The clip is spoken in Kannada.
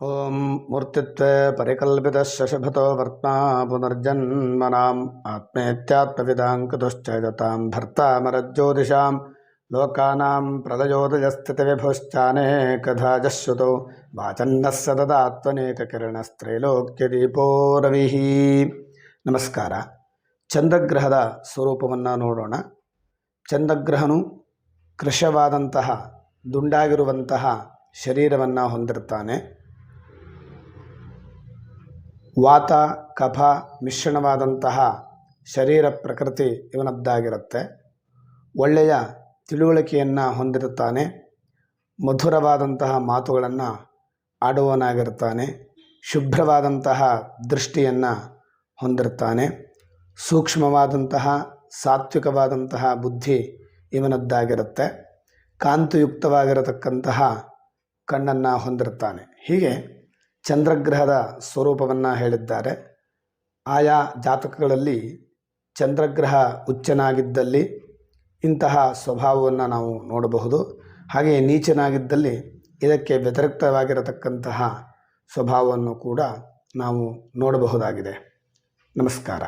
ॐ मूर्तित्वे परिकल्पितशशभतो वर्त्मा पुनर्जन्मनाम् आत्मेत्यात्मविदां कुतश्चैदतां भर्तामरज्योतिषां लोकानां प्रलयोदयस्थितिविभुश्चानेकधा श्रुतौ वाचन्नः ಸತತಾತ್ಮನೇಕಕಿರಣಸ್ತ್ರೈಲೋಕ್ಯದೀಪೋ ರವಿಃ ನಮಸ್ಕಾರ ಚಂದ್ರಗ್ರಹದ ಸ್ವರೂಪವನ್ನು ನೋಡೋಣ ಚಂದ್ರಗ್ರಹನು ಕೃಶವಾದಂತಹ ದುಂಡಾಗಿರುವಂತಹ ಶರೀರವನ್ನು ಹೊಂದಿರ್ತಾನೆ ವಾತ, ಕಫ ಮಿಶ್ರಣವಾದಂತಹ ಶರೀರ ಪ್ರಕೃತಿ ಇವನದ್ದಾಗಿರುತ್ತೆ. ಒಳ್ಳೆಯ ತಿಳುವಳಿಕೆಯನ್ನು ಹೊಂದಿರುತ್ತಾನೆ. ಮಧುರವಾದಂತಹ ಮಾತುಗಳನ್ನು ಆಡುವವನಾಗಿರ್ತಾನೆ ಶುಭ್ರವಾದಂತಹ ದೃಷ್ಟಿಯನ್ನು ಹೊಂದಿರುತ್ತಾನೆ. ಸೂಕ್ಷ್ಮವಾದಂತಹ, ಸಾತ್ವಿಕವಾದಂತಹ ಬುದ್ಧಿ ಇವನದ್ದಾಗಿರುತ್ತೆ. ಕಾಂತಿಯುಕ್ತವಾಗಿರತಕ್ಕಂತಹ ಕಣ್ಣನ್ನು ಹೊಂದಿರುತ್ತಾನೆ. ಹೀಗೆ ಚಂದ್ರಗ್ರಹದ ಸ್ವರೂಪವನ್ನು ಹೇಳಿದ್ದಾರೆ. ಆಯಾ ಜಾತಕಗಳಲ್ಲಿ ಚಂದ್ರಗ್ರಹ ಉಚ್ಚನಾಗಿದ್ದಲ್ಲಿ ಇಂತಹ ಸ್ವಭಾವವನ್ನು ನಾವು ನೋಡಬಹುದು. ಹಾಗೆಯೇ ನೀಚನಾಗಿದ್ದಲ್ಲಿ ಇದಕ್ಕೆ ವ್ಯತಿರಿಕ್ತವಾಗಿರತಕ್ಕಂತಹ ಸ್ವಭಾವವನ್ನು ಕೂಡ ನಾವು ನೋಡಬಹುದಾಗಿದೆ. ನಮಸ್ಕಾರ.